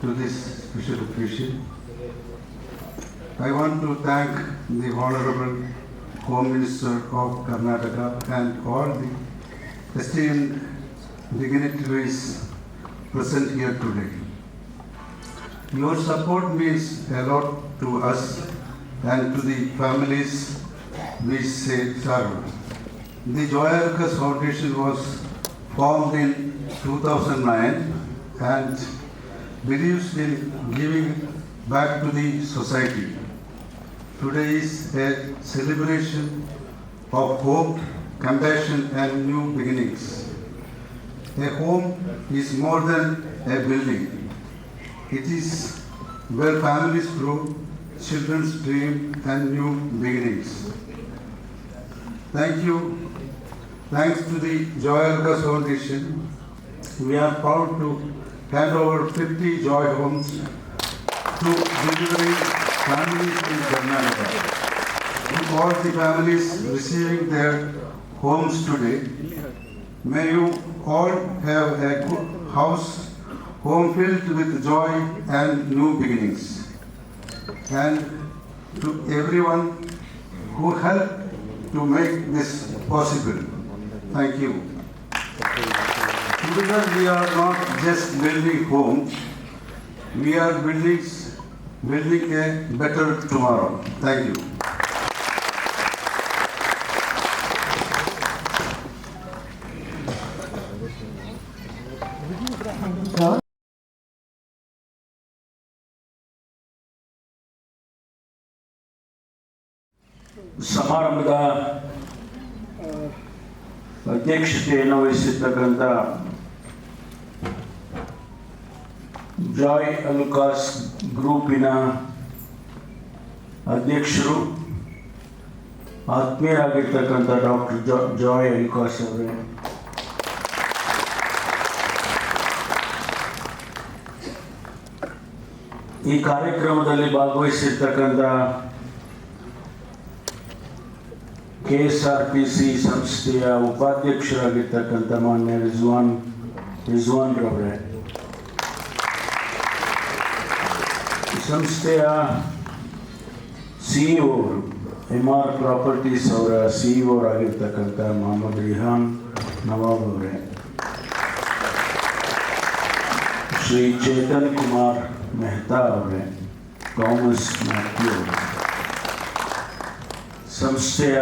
to this special occasion. I want to thank the Honorable Home Minister of Karnataka and all the esteemed dignitaries present here today. Your support means a lot to us and to the families we serve. The Joy Foundation was formed in 2009 and believes in giving back to the society. Today is a celebration of hope, compassion, and new beginnings. A home is more than a building. It is where families grow, children's dream, and new beginnings. Thank you. Thanks to the Joy Lucas Foundation, we are proud to hand over 50 Joy Homes to delivering families in Karnataka. To all the families receiving their homes today, may you all have a good house, home filled with joy and new beginnings. And to everyone who helped to make this possible, thank you. Together we are not just building homes, we are building, building a better tomorrow. Thank you. ಸಮಾರಂಭದ ಅಧ್ಯಕ್ಷತೆಯನ್ನು ವಹಿಸಿರ್ತಕ್ಕಂಥ ಜಾಯ್ ಅಲುಕಾಸ್ ಗ್ರೂಪಿನ ಅಧ್ಯಕ್ಷರು ಆತ್ಮೀಯರಾಗಿರ್ತಕ್ಕಂಥ doctor Joy Alukkas ಅವರೇ. ಈ ಕಾರ್ಯಕ್ರಮದಲ್ಲಿ ಭಾಗವಹಿಸಿರ್ತಕ್ಕಂಥ K S R P C ಸಂಸ್ಥೆಯ ಉಪಾಧ್ಯಕ್ಷರಾಗಿರ್ತಕ್ಕಂಥ ಮಾನ್ಯ ರಿಜ್ವಾನ್ ರಿಜ್ವಾನ್ ರವರೇ ಈ ಸಂಸ್ಥೆಯ ಸಿಇಒ ಎಮ್ ಆರ್ ಪ್ರಾಪರ್ಟೀಸ್ ಅವರ ಸಿಇಒ ಆಗಿರ್ತಕ್ಕಂಥ ಮೊಹಮ್ಮದ್ ರಿಹಾನ್ ನವಾಬ್ ಅವರೇ ಶ್ರೀ ಚೇತನ್ ಕುಮಾರ್ ಮೆಹ್ತಾ ಅವರೇ ಕಾಮರ್ಸ್ ಮ್ಯಾಥ್ಯೂ ಅವರೇ ಸಂಸ್ಥೆಯ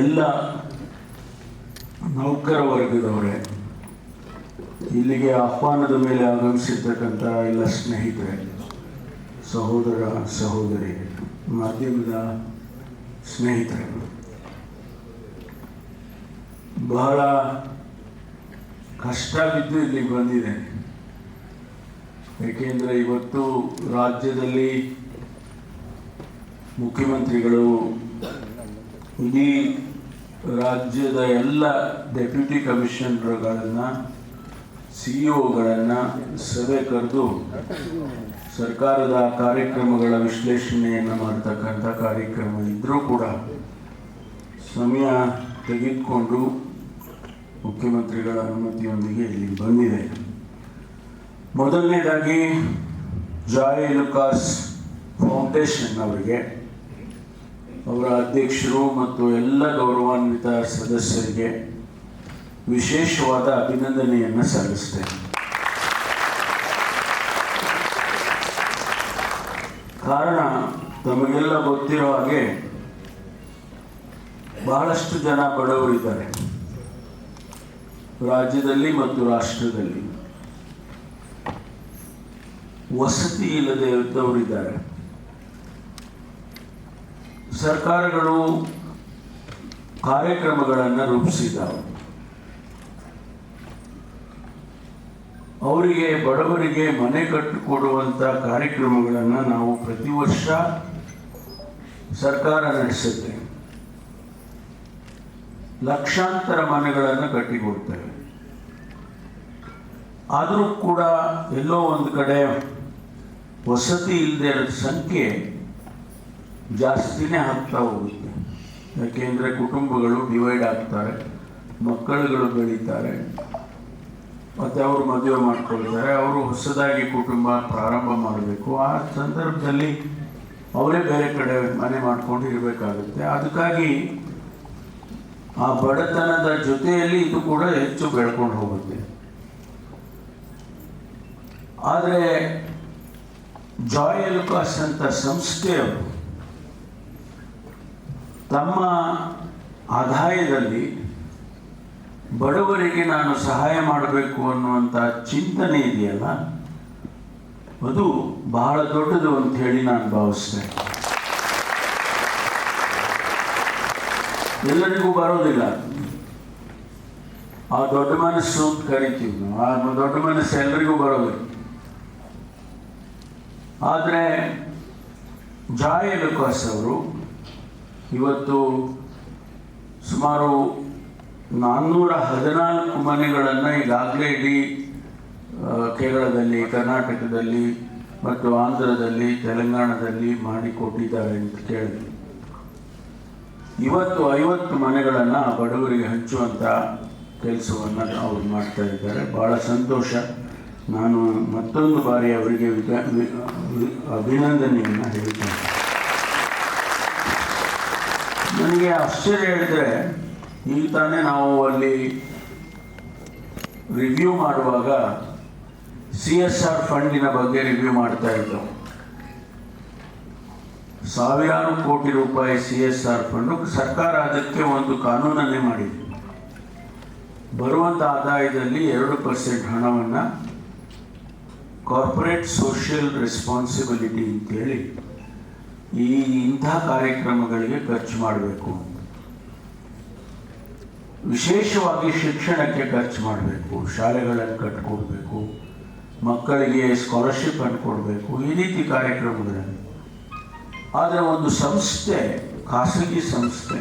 ಎಲ್ಲ ನೌಕರ ವರ್ಗದವರೇ, ಇಲ್ಲಿಗೆ ಆಹ್ವಾನದ ಮೇಲೆ ಆಗಮಿಸಿರ್ತಕ್ಕಂಥ ಎಲ್ಲ ಸ್ನೇಹಿತರೆ, ಸಹೋದರ ಸಹೋದರಿ, ಮಾಧ್ಯಮದ ಸ್ನೇಹಿತರೆ, ಬಹಳ ಕಷ್ಟ ಬಿದ್ದು ಇಲ್ಲಿಗೆ ಬಂದಿದೆ. ಏಕೆಂದರೆ ಇವತ್ತು ರಾಜ್ಯದಲ್ಲಿ ಮುಖ್ಯಮಂತ್ರಿಗಳು ಇಡೀ ರಾಜ್ಯದ ಎಲ್ಲ ಡೆಪ್ಯೂಟಿ ಕಮಿಷನರ್ಗಳನ್ನು ಸಿ ಇಒಗಳನ್ನು ಸಭೆ ಕರೆದು ಸರ್ಕಾರದ ಕಾರ್ಯಕ್ರಮಗಳ ವಿಶ್ಲೇಷಣೆಯನ್ನು ಮಾಡ್ತಕ್ಕಂಥ ಕಾರ್ಯಕ್ರಮ ಇದ್ದರೂ ಕೂಡ ಸಮಯ ತೆಗೆದುಕೊಂಡು ಮುಖ್ಯಮಂತ್ರಿಗಳ ಅನುಮತಿಯೊಂದಿಗೆ ಇಲ್ಲಿ ಬಂದಿದೆ. ಮೊದಲನೇದಾಗಿ ಜಾಯ್ ಲುಕಾಸ್ ಫೌಂಡೇಶನ್ ಅವರಿಗೆ ಅವರ ಅಧ್ಯಕ್ಷರು ಮತ್ತು ಎಲ್ಲ ಗೌರವಾನ್ವಿತ ಸದಸ್ಯರಿಗೆ ವಿಶೇಷವಾದ ಅಭಿನಂದನೆಯನ್ನು ಸಲ್ಲಿಸ್ತೇನೆ. ಕಾರಣ ತಮಗೆಲ್ಲ ಗೊತ್ತಿರೋ ಹಾಗೆ ಬಹಳಷ್ಟು ಜನ ಬಡವರಿದ್ದಾರೆ ರಾಜ್ಯದಲ್ಲಿ ಮತ್ತು ರಾಷ್ಟ್ರದಲ್ಲಿ. ವಸತಿ ಇಲ್ಲದೆ ಇದ್ದವರಿದ್ದಾರೆ. ಸರ್ಕಾರಗಳು ಕಾರ್ಯಕ್ರಮಗಳನ್ನು ರೂಪಿಸಿದ್ದಾವೆ. ಅವರಿಗೆ, ಬಡವರಿಗೆ ಮನೆ ಕಟ್ಟಿಕೊಡುವಂಥ ಕಾರ್ಯಕ್ರಮಗಳನ್ನು ನಾವು ಪ್ರತಿ ವರ್ಷ ಸರ್ಕಾರ ನಡೆಸುತ್ತೆ. ಲಕ್ಷಾಂತರ ಮನೆಗಳನ್ನು ಕಟ್ಟಿಕೊಡ್ತೇವೆ. ಆದರೂ ಕೂಡ ಎಲ್ಲೋ ಒಂದು ಕಡೆ ವಸತಿ ಇಲ್ಲದೆ ಇರೋ ಸಂಖ್ಯೆ ಜಾಸ್ತಿನೇ ಆಗ್ತಾ ಹೋಗುತ್ತೆ. ಯಾಕೆಂದರೆ ಕುಟುಂಬಗಳು ಡಿವೈಡ್ ಆಗ್ತಾರೆ, ಮಕ್ಕಳುಗಳು ಬೆಳೀತಾರೆ. ಮತ್ತು ಅವರು ಮದುವೆ ಮಾಡ್ಕೊಳ್ತಾರೆ, ಅವರು ಹೊಸದಾಗಿ ಕುಟುಂಬ ಪ್ರಾರಂಭ ಮಾಡಬೇಕು. ಆ ಸಂದರ್ಭದಲ್ಲಿ ಅವರೇ ಬೇರೆ ಕಡೆ ಮನೆ ಮಾಡ್ಕೊಂಡು ಇರಬೇಕಾಗುತ್ತೆ. ಅದಕ್ಕಾಗಿ ಆ ಬಡತನದ ಜೊತೆಯಲ್ಲಿ ಇದು ಕೂಡ ಹೆಚ್ಚು ಬೆಳ್ಕೊಂಡು ಹೋಗುತ್ತೆ. ಆದರೆ ಜಾಯ್ ಲುಕಾಸ್ ಅಂತ ಸಂಸ್ಥೆಯವರು ತಮ್ಮ ಆದಾಯದಲ್ಲಿ ಬಡವರಿಗೆ ನಾನು ಸಹಾಯ ಮಾಡಬೇಕು ಅನ್ನುವಂಥ ಚಿಂತನೆ ಇದೆಯಲ್ಲ? ಅದು ಬಹಳ ದೊಡ್ಡದು ಅಂತ ಹೇಳಿ ನಾನು ಭಾವಿಸ್ತೇನೆ. ಎಲ್ಲರಿಗೂ ಬರೋದಿಲ್ಲ. ಆ ದೊಡ್ಡ ಮನಸ್ಸು ಅಂತ ಕರಿತೀವಿ ಆ ದೊಡ್ಡ ಮನಸ್ಸು ಎಲ್ಲರಿಗೂ ಬರೋದಿಲ್ಲ. ಆದರೆ ಜಾಯ ಅವರು ಇವತ್ತು ಸುಮಾರು ನಾನ್ನೂರ ಹದಿನಾಲ್ಕು ಮನೆಗಳನ್ನು ಈಗಾಗಲೇ ಇಡೀ ಕೇರಳದಲ್ಲಿ, ಕರ್ನಾಟಕದಲ್ಲಿ ಮತ್ತು ಆಂಧ್ರದಲ್ಲಿ, ತೆಲಂಗಾಣದಲ್ಲಿ ಮಾಡಿಕೊಟ್ಟಿದ್ದಾರೆ ಅಂತ ಕೇಳಿದ್ವಿ ಇವತ್ತು ಐವತ್ತು ಮನೆಗಳನ್ನು ಬಡವರಿಗೆ ಹಂಚುವಂಥ ಕೆಲಸವನ್ನು ಅವರು ಮಾಡ್ತಾ ಇದ್ದಾರೆ. ಭಾಳ ಸಂತೋಷ. ನಾನು ಮತ್ತೊಂದು ಬಾರಿ ಅವರಿಗೆ ವಿಗ- ವಿ- ವಿ- ಅಭಿನಂದನೆಯನ್ನು ಹೇಳ್ತೇನೆ ನನಗೆ ಆಶ್ಚರ್ಯ ಹೇಳಿದ್ರೆ ಈಗ ತಾನೇ ನಾವು ಅಲ್ಲಿ ರಿವ್ಯೂ ಮಾಡುವಾಗ ಸಿ ಎಸ್ ಆರ್ ಫಂಡಿನ ಬಗ್ಗೆ ರಿವ್ಯೂ ಮಾಡ್ತಾ ಇದ್ದೆವು. ಸಾವಿರಾರು ಕೋಟಿ ರೂಪಾಯಿ ಸಿ ಎಸ್ ಆರ್ ಫಂಡು ಸರ್ಕಾರ ಅದಕ್ಕೆ ಒಂದು ಕಾನೂನನ್ನೇ ಮಾಡಿದೆ. ಬರುವಂಥ ಆದಾಯದಲ್ಲಿ ಎರಡು ಪರ್ಸೆಂಟ್ ಹಣವನ್ನು ಕಾರ್ಪೊರೇಟ್ ಸೋಷಿಯಲ್ ರೆಸ್ಪಾನ್ಸಿಬಿಲಿಟಿ ಅಂತೇಳಿ ಈ ಇಂಥ ಕಾರ್ಯಕ್ರಮಗಳಿಗೆ ಖರ್ಚು ಮಾಡಬೇಕು. ವಿಶೇಷವಾಗಿ ಶಿಕ್ಷಣಕ್ಕೆ ಖರ್ಚು ಮಾಡಬೇಕು. ಶಾಲೆಗಳನ್ನು ಕಟ್ಕೊಡ್ಬೇಕು. ಮಕ್ಕಳಿಗೆ ಸ್ಕಾಲರ್ಶಿಪ್ ಅನ್ನು ಕೊಡಬೇಕು ಈ ರೀತಿ ಕಾರ್ಯಕ್ರಮಗಳಲ್ಲಿ. ಆದರೆ ಒಂದು ಸಂಸ್ಥೆ, ಖಾಸಗಿ ಸಂಸ್ಥೆ,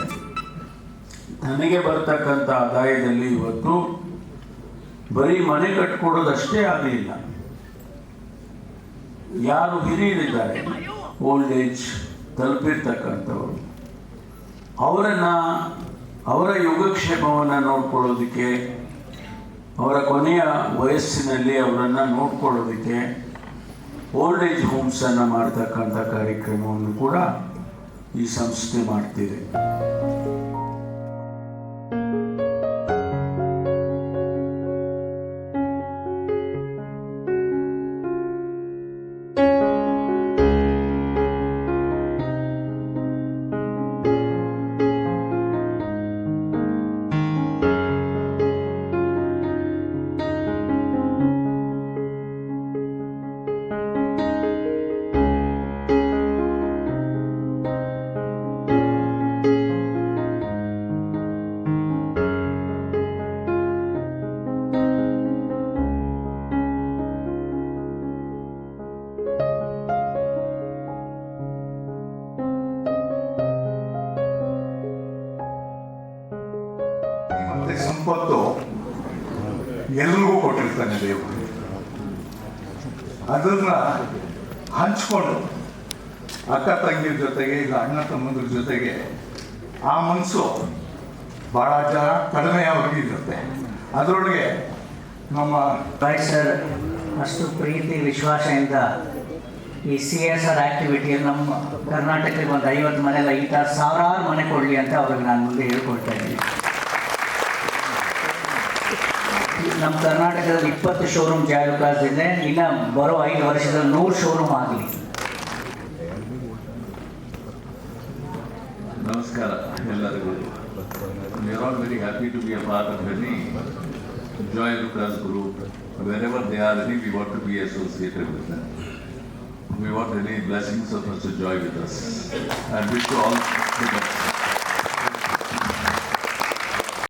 ತನಗೆ ಬರ್ತಕ್ಕಂಥ ಆದಾಯದಲ್ಲಿ ಇವತ್ತು ಬರೀ ಮನೆ ಕಟ್ಕೊಡೋದಷ್ಟೇ ಆಗಲಿಲ್ಲ. ಯಾರು ಹಿರಿಯರಿದ್ದಾರೆ? ಓಲ್ಡ್ ಏಜ್ ತಲುಪಿರ್ತಕ್ಕಂಥವ್ರು. ಅವರನ್ನು, ಅವರ ಯೋಗಕ್ಷೇಮವನ್ನು ನೋಡ್ಕೊಳ್ಳೋದಕ್ಕೆ, ಅವರ ಕೊನೆಯ ವಯಸ್ಸಿನಲ್ಲಿ ಅವರನ್ನು ನೋಡ್ಕೊಳ್ಳೋದಕ್ಕೆ ಓಲ್ಡ್ ಏಜ್ ಹೋಮ್ಸನ್ನು ಮಾಡ್ತಕ್ಕಂಥ ಕಾರ್ಯಕ್ರಮವನ್ನು ಕೂಡ ಈ ಸಂಸ್ಥೆ ಮಾಡ್ತಿದೆ. ಕೊಟ್ಟಿರ್ತಾನೆ ದೇವರು ಅದನ್ನ ಹಂಚ್ಕೊಂಡು ಅಕ್ಕ ತಂಗಿರ ಜೊತೆಗೆ, ಇಲ್ಲ ಅಣ್ಣ ತಮ್ಮಂದ್ರ ಜೊತೆಗೆ ಆ ಮನಸ್ಸು ಬಹಳ ಜನ ಕಡಿಮೆ ಇರುತ್ತೆ. ಅದರೊಳಗೆ ನಮ್ಮ ಬಾಯ್ ಸರ್ ಅಷ್ಟು ಪ್ರೀತಿ, ವಿಶ್ವಾಸದಿಂದ ಈ ಸಿ ಎಸ್ ಆರ್ ಆ್ಯಕ್ಟಿವಿಟಿಯಲ್ಲಿ ನಮ್ಮ ಕರ್ನಾಟಕಕ್ಕೆ ಒಂದು ಐವತ್ತು ಮನೆಯಲ್ಲ ಈ ಥರ ಸಾವಿರಾರು ಮನೆ ಕೊಡಲಿ ಅಂತ ಅವ್ರಿಗೆ ನಾನು ಮುಂದೆ ಹೇಳ್ಕೊಳ್ತಾ ಇದ್ದೀನಿ. ನಮ್ಮ ಕರ್ನಾಟಕದಲ್ಲಿ ಇಪ್ಪತ್ತು ಶೋರೂಮ್ ಜಾಲುಕಾಸ್ ಇದೆ ಇನ್ನು ಬರೋ ಐದು ವರ್ಷದಲ್ಲಿ ನೂರು ಶೋರೂಮ್ ಆಗಲಿ. ನಮಸ್ಕಾರ ಎಲ್ಲರಿಗೂ. We are all very happy to be a part of any Joyalukkas group wherever they are any we want to be associated with we want any blessings of mass joy with us and wish to all